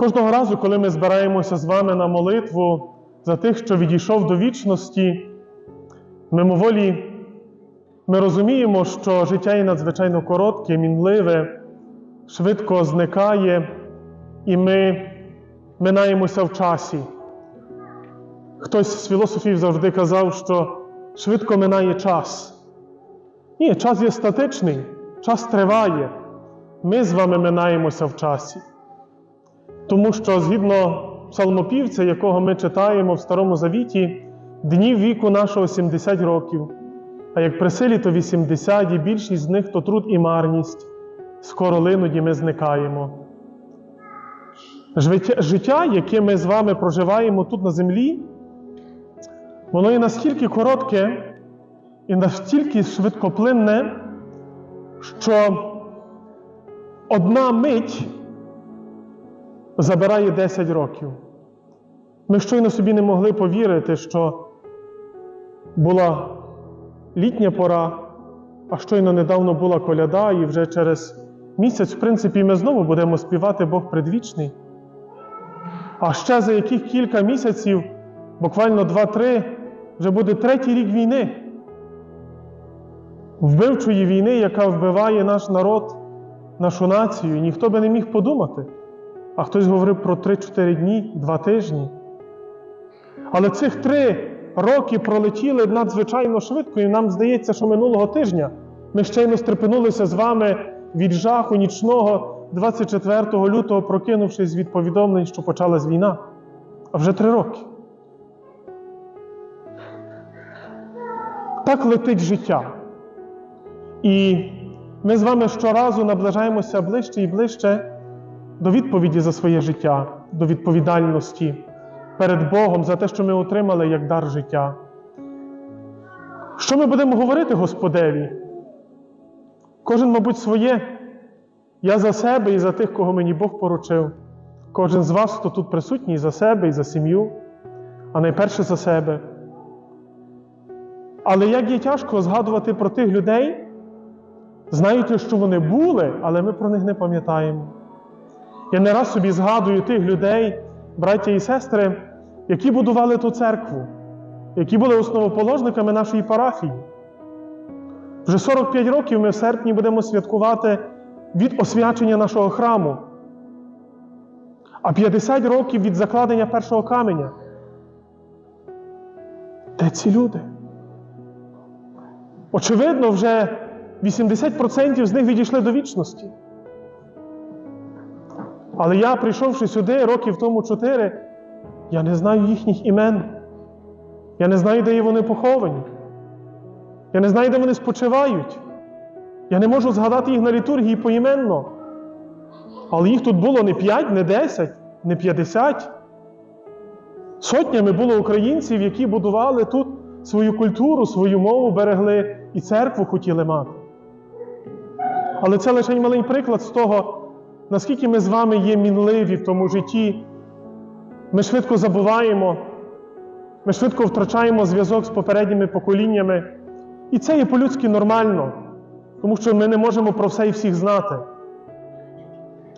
Кожного разу, коли ми збираємося з вами на молитву за тих, що відійшов до вічності, мимоволі ми розуміємо, що життя є надзвичайно коротке, мінливе, швидко зникає, і ми минаємося в часі. Хтось з філософів завжди казав, що швидко минає час. Ні, час є статичний, час триває. Ми з вами минаємося в часі. Тому що згідно псалмопівця, якого ми читаємо в Старому Завіті, днів віку нашого 70 років, а як при силі, то 80, і більшість з них то труд і марність. Скоро линуть ми зникаємо. Життя, яке ми з вами проживаємо тут на землі, воно є настільки коротке і настільки швидкоплинне, що одна мить забирає 10 років. Ми щойно собі не могли повірити, що була літня пора, а щойно недавно була коляда, і вже через місяць, в принципі, ми знову будемо співати Бог предвічний. А ще за яких кілька місяців, буквально 2-3, вже буде третій рік війни. Вбивчої війни, яка вбиває наш народ, нашу націю, ніхто би не міг подумати. А хтось говорив про 3-4 дні, 2 тижні. Але цих три роки пролетіли надзвичайно швидко, і нам здається, що минулого тижня ми щойно стрепенулися з вами від жаху нічного 24 лютого, прокинувшись від повідомлень, що почалась війна. А вже три роки. Так летить життя. І ми з вами щоразу наближаємося ближче і ближче до відповіді за своє життя, до відповідальності перед Богом за те, що ми отримали як дар життя. Що ми будемо говорити Господеві? Кожен, мабуть, своє. Я за себе і за тих, кого мені Бог поручив. Кожен з вас, хто тут присутній, за себе і за сім'ю, а найперше за себе. Але як є тяжко згадувати про тих людей, знаючи, що вони були, але ми про них не пам'ятаємо. Я не раз собі згадую тих людей, браття і сестри, які будували ту церкву, які були основоположниками нашої парафії. Вже 45 років ми в серпні будемо святкувати від освячення нашого храму, а 50 років від закладення першого каменя. Де ці люди? Очевидно, вже 80% з них відійшли до вічності. Але я, прийшовши сюди років тому чотири, я не знаю їхніх імен. Я не знаю, де вони поховані. Я не знаю, де вони спочивають. Я не можу згадати їх на літургії поіменно. Але їх тут було не 5, не 10, не 50. Сотнями було українців, які будували тут свою культуру, свою мову, берегли і церкву хотіли мати. Але це лише маленький приклад з того, наскільки ми з вами є мінливі в тому житті. Ми швидко забуваємо, ми швидко втрачаємо зв'язок з попередніми поколіннями. І це є по-людськи нормально, тому що ми не можемо про все і всіх знати.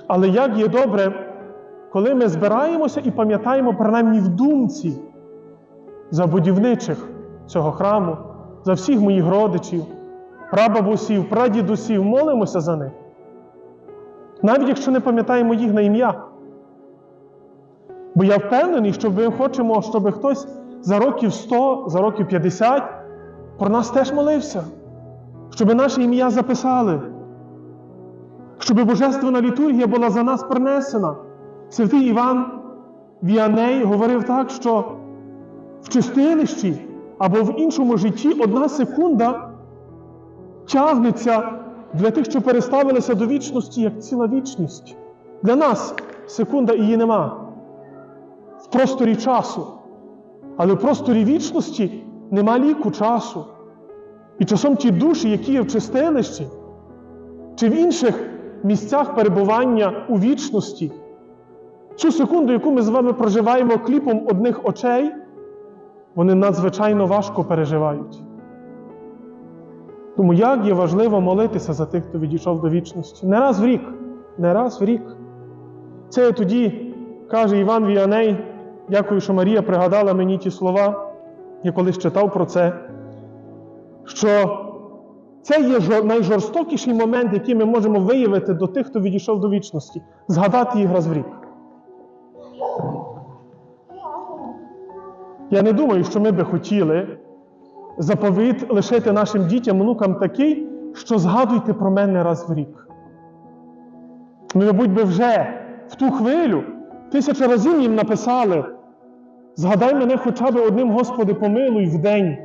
Але як є добре, коли ми збираємося і пам'ятаємо, принаймні в думці за будівничих цього храму, за всіх моїх родичів, прабабусів, прадідусів, молимося за них. Навіть якщо не пам'ятаємо їх на ім'я. Бо я впевнений, що ми хочемо, щоб хтось за років 100, за років 50 про нас теж молився, щоб наше ім'я записали, щоб Божественна літургія була за нас принесена. Святий Іван Віаней говорив так, що в чистилищі або в іншому житті одна секунда тягнеться для тих, що переставилися до вічності, як ціла вічність. Для нас секунда її нема. В просторі часу. Але в просторі вічності нема ліку часу. І часом ті душі, які є в чистилищі, чи в інших місцях перебування у вічності, цю секунду, яку ми з вами проживаємо кліпом одних очей, вони надзвичайно важко переживають. Тому як є важливо молитися за тих, хто відійшов до вічності. Не раз в рік, не раз в рік. Це тоді, каже Іван Віаней, дякую, що Марія пригадала мені ті слова, я колись читав про це, що це є найжорстокіший момент, який ми можемо виявити до тих, хто відійшов до вічності, згадати їх раз в рік. Я не думаю, що ми би хотіли заповіт лишити нашим дітям, онукам такий, що згадуйте про мене раз в рік. Ми, мабуть, би вже в ту хвилю тисячу разів їм написали: згадай мене хоча б одним, Господи, помилуй в день.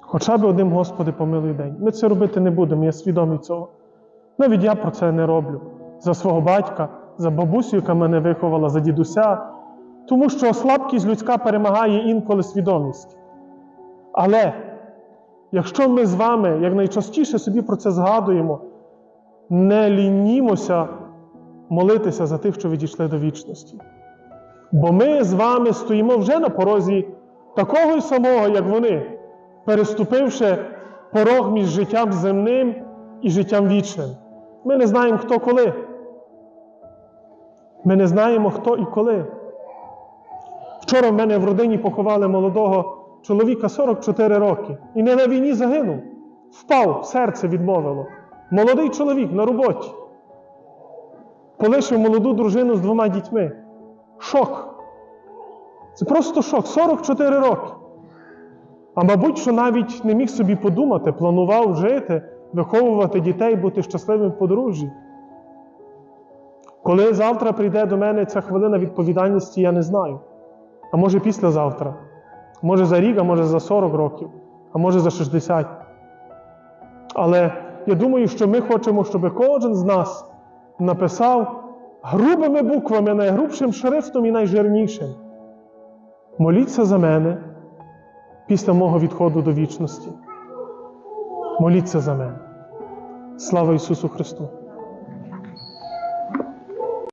Хоча б одним, Господи, помилуй в день. Ми це робити не будемо, я свідомий цього. Навіть я про це не роблю. За свого батька, за бабусю, яка мене виховала, за дідуся. Тому що слабкість людська перемагає інколи свідомість. Але якщо ми з вами якнайчастіше собі про це згадуємо, не лінімося молитися за тих, що відійшли до вічності. Бо ми з вами стоїмо вже на порозі такого й самого, як вони, переступивши порог між життям земним і життям вічним. Ми не знаємо, хто коли. Ми не знаємо, хто і коли. Вчора в мене в родині поховали молодого чоловіка 44 роки. І не на війні загинув. Впав, серце відмовило. Молодий чоловік на роботі. Полишив молоду дружину з двома дітьми. Шок. Це просто шок. 44 роки. А мабуть, що навіть не міг собі подумати, планував жити, виховувати дітей, бути щасливим в подружжі. Коли завтра прийде до мене ця хвилина відповідальності, я не знаю. А може післязавтра, може за рік, а може за 40 років, а може за 60. Але я думаю, що ми хочемо, щоб кожен з нас написав грубими буквами, найгрубшим шрифтом і найжирнішим. Моліться за мене після мого відходу до вічності. Моліться за мене. Слава Ісусу Христу!